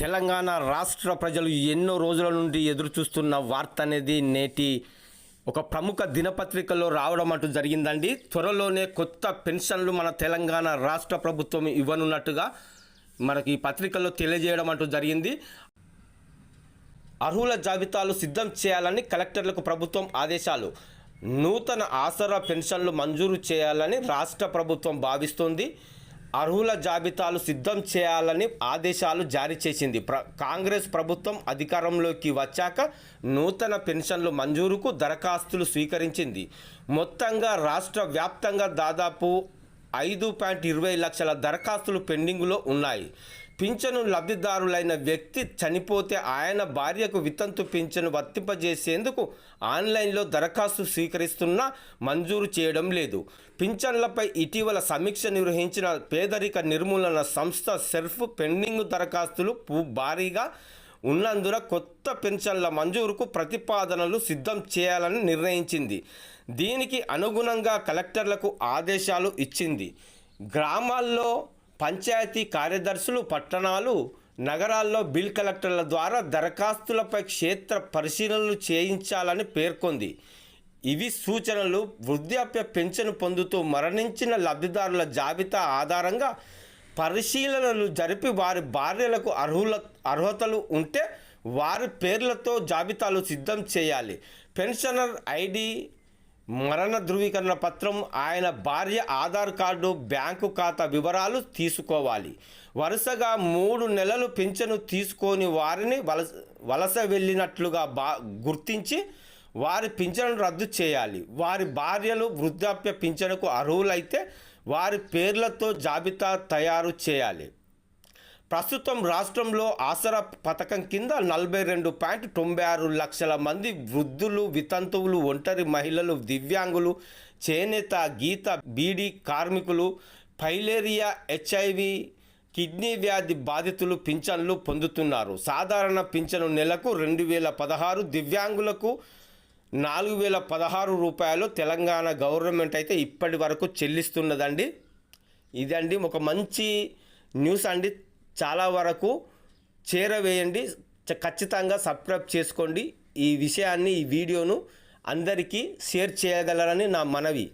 తెలంగాణ రాష్ట్ర ప్రజలు ఎన్నో రోజుల నుండి ఎదురుచూస్తున్న వార్త అనేది నేటి ఒక ప్రముఖ దినపత్రికలో రావడం అంటూ జరిగిందండి. త్వరలోనే కొత్త పెన్షన్లు మన తెలంగాణ రాష్ట్ర ప్రభుత్వం ఇవ్వనున్నట్టుగా మనకి ఈ పత్రికలో తెలియజేయడం అంటూ జరిగింది. అర్హుల జాబితాలు సిద్ధం చేయాలని కలెక్టర్లకు ప్రభుత్వం ఆదేశాలు. నూతన ఆసరా పెన్షన్లు మంజూరు చేయాలని రాష్ట్ర ప్రభుత్వం భావిస్తోంది. అర్హుల జాబితాలు సిద్ధం చేయాలని ఆదేశాలు జారీ చేసింది. ప్ర కాంగ్రెస్ ప్రభుత్వం అధికారంలోకి వచ్చాక నూతన పెన్షన్లు మంజూరుకు దరఖాస్తులు స్వీకరించింది. మొత్తంగా రాష్ట్ర వ్యాప్తంగా దాదాపు ఐదు పాయింట్ ఇరవై లక్షల దరఖాస్తులు పెండింగ్లో ఉన్నాయి. పింఛను లబ్ధిదారులైన వ్యక్తి చనిపోతే ఆయన భార్యకు వితంతు పింఛను వర్తింపజేసేందుకు ఆన్లైన్లో దరఖాస్తు స్వీకరిస్తున్నా మంజూరు చేయడం లేదు. పింఛన్లపై ఇటీవల సమీక్ష నిర్వహించిన పేదరిక నిర్మూలన సంస్థ సెర్ఫ్ పెండింగ్ దరఖాస్తులు భారీగా ఉన్నందున కొత్త పెన్షన్ల మంజూరుకు ప్రతిపాదనలు సిద్ధం చేయాలని నిర్ణయించింది. దీనికి అనుగుణంగా కలెక్టర్లకు ఆదేశాలు ఇచ్చింది. గ్రామాల్లో పంచాయతీ కార్యదర్శులు పట్టణాలు నగరాల్లో బిల్ కలెక్టర్ల ద్వారా దరఖాస్తులపై క్షేత్ర పరిశీలనలు చేయించాలని పేర్కొంది. ఇవి సూచనలు వృద్ధాప్య పెన్షన్ పొందుతూ మరణించిన లబ్ధిదారుల జాబితా ఆధారంగా పరిశీలనలు జరిపి వారి భార్యలకు అర్హుల అర్హతలు ఉంటే వారి పేర్లతో జాబితాలు సిద్ధం చేయాలి. పెన్షనర్ ఐడి మరణ ధృవీకరణ పత్రం ఆయన భార్య ఆధార్ కార్డు బ్యాంకు ఖాతా వివరాలు తీసుకోవాలి. వరుసగా మూడు నెలలు పింఛను తీసుకొని వారిని వలస వలస వెళ్ళినట్లుగా బా గుర్తించి వారి పింఛను రద్దు చేయాలి. వారి భార్యలు వృద్ధాప్య పింఛనుకు అర్హులైతే వారి పేర్లతో జాబితా తయారు చేయాలి. ప్రస్తుతం రాష్ట్రంలో ఆసరా పథకం కింద నలభై రెండు పాయింట్ తొంభై ఆరు లక్షల మంది వృద్ధులు వితంతువులు ఒంటరి మహిళలు దివ్యాంగులు చేనేత గీత బీడీ కార్మికులు ఫైలేరియా హెచ్ఐవి కిడ్నీ వ్యాధి బాధితులు పింఛన్లు పొందుతున్నారు. సాధారణ పింఛను నెలకు రెండు వేల పదహారు దివ్యాంగులకు నాలుగు వేల పదహారు రూపాయలు తెలంగాణ గవర్నమెంట్ అయితే ఇప్పటి వరకు చెల్లిస్తున్నదండి. ఇదండి ఒక మంచి న్యూస్ అండి. చాలా వరకు చేరవేయండి. చ- ఖచ్చితంగా సబ్స్క్రైబ్ చేసుకోండి. ఈ విషయాన్ని ఈ వీడియోను అందరికీ షేర్ చేయగలరని నా మనవి.